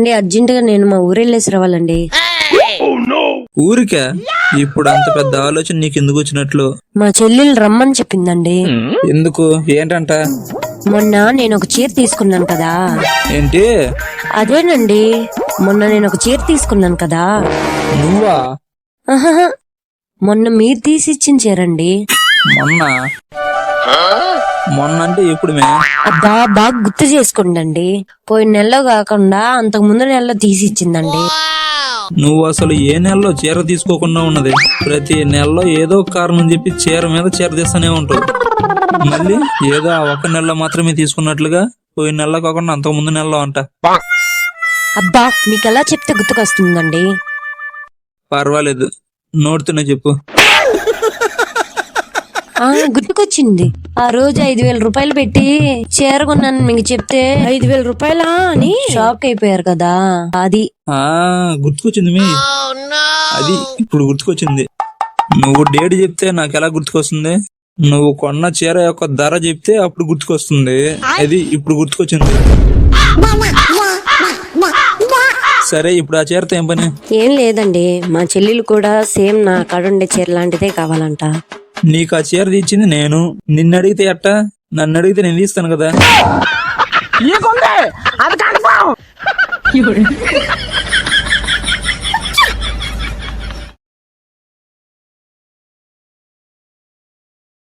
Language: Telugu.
ఏమండి అర్జెంట్గా నేను మా ఊరు వెళ్ళేసి రావాలండి ఊరికే? ఇప్పుడు అంత పెద్ద ఆలోచన నీకు ఎందుకు వచ్చినట్లు? మా చెల్లెలు రమ్మని చెప్పిందండి. ఎందుకు? ఏంటంట? మొన్న నేను ఒక చీర తీసుకున్నాను కదా. ఏంటి? అదేనండి మొన్న నేను ఒక చీర తీసుకున్నాను కదా. నువ్వా? ఆహాహా. మొన్న మీరు తీసి ఇచ్చిన చీరండి. మొన్న? మొన్న అంటే ఎప్పుడు అబ్బా బాగా గుర్తు చేసుకోండి పోయిన నెలలో కాకుండా అంతకు ముందు నెలలో తీసి ఇచ్చిందండి నువ్వు అసలు ఏ నెలలో చీర తీసుకోకుండా ఉన్నది? ప్రతి నెలలో ఏదో ఒక కారణం చెప్పి చీర మీద చీర తీస్తూనే ఉంటావు. మళ్ళీ ఏదో ఆ ఒక్క నెలలో మాత్రమే తీసుకున్నట్లుగా పోయిన నెలలో కాకుండా అంతకు ముందు నెలలో అంట. అబ్బా మీకు ఎలా చెప్తే గుర్తుకొస్తుందండి? పర్వాలేదు. నోడుతున్నా చెప్పు. గుర్తుకొచ్చింది. ఆ రోజు ఐదు వేల రూపాయలు పెట్టి చీర కొన్నాను మీకు చెప్తే ఐదు వేల రూపాయలా అని? షాక్ అయిపోయారు కదా. అది. ఆ గుర్తుకొచ్చింది మీ. అది ఇప్పుడు గుర్తుకొచ్చింది. నువ్వు డేట్ చెప్తే నాకు ఎలా గుర్తుకొస్తుంది? నువ్వు కొన్న చీర యొక్క ధర చెప్తే అప్పుడు గుర్తుకొస్తుంది. అది ఇప్పుడు గుర్తుకొచ్చింది. సరే ఇప్పుడు ఆ చీరతో ఏం పని? ఏం లేదండి. మా చెల్లెలు కూడా సేమ్ నా కాడుండే చీర లాంటిదే కావాలంట. నీకు ఆ చీర తెచ్చింది నేను. నిన్ను అడిగితే ఎట్ట నన్ను అడిగితే నేను తీస్తాను కదా.